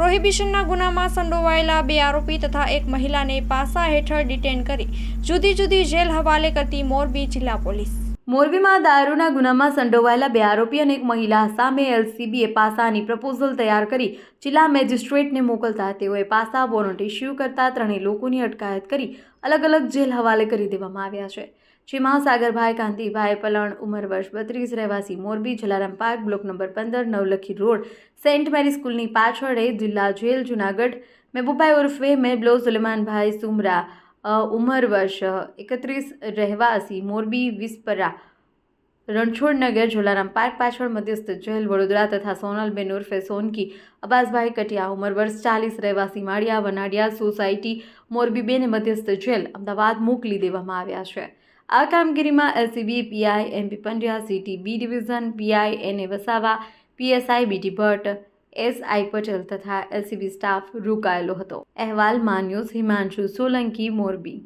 પ્રોહિબિશનના ગુનામાં સંડોવાયેલા બે આરોપી તથા એક મહિલાને પાસા હેઠળ ડિટેન કરી જુદી જુદી જેલ હવાલે કરતી મોરબી જિલ્લા પોલીસ. મોરબીમાં દારૂના ગુનામાં સંડોવાયેલા બે આરોપી અને એક મહિલા સામે એલસીબીએ પાસાની પ્રપોઝલ તૈયાર કરી જિલ્લા મેજિસ્ટ્રેટને મોકલતા તેઓએ પાસા વોરંટ ઇસ્યુ કરતા ત્રણેય લોકોની અટકાયત કરી અલગ અલગ જેલ હવાલે કરી દેવામાં આવ્યા છે. જેમાં સાગરભાઈ કાંતિભાઈ પલણ, ઉંમર વર્ષ બત્રીસ, રહેવાસી Morbi, Jalaram park, block number પંદર, નવલખી રોડ, સેન્ટ મેરી સ્કૂલની પાછળ જિલ્લા જેલ, જુનાગઢ. મહેબૂભાઈ ઉર્ફે મેબ્લો સુલેમાનભાઈ સુમરા ઉંમર વર્ષ, એકત્રીસ, રહેવાસી મોરબી, વિસ્પરા. રણછોડનગર, જલારામ પાર્ક પાછળ મધ્યસ્થ જેલ, વડોદરા તથા સોનલબેન ઉર્ફે સોનકી અબાસભાઈ કટિયા, ઉંમર વર્ષ ચાલીસ, રહેવાસી માળિયા, વનાડિયા સોસાયટી મોરબી બેને મધ્યસ્થ જેલ, અમદાવાદ મોકલી દેવામાં આવ્યા છે. આ કામગીરીમાં LCB PI MP Pandya city B division PI N Vasava PSI BT Bhatt SI Patel તથા એલસીબી સ્ટાફ રોકાયેલો હતો. અહેવાલ માન્યો હિમાંશુ સોલંકી મોરબી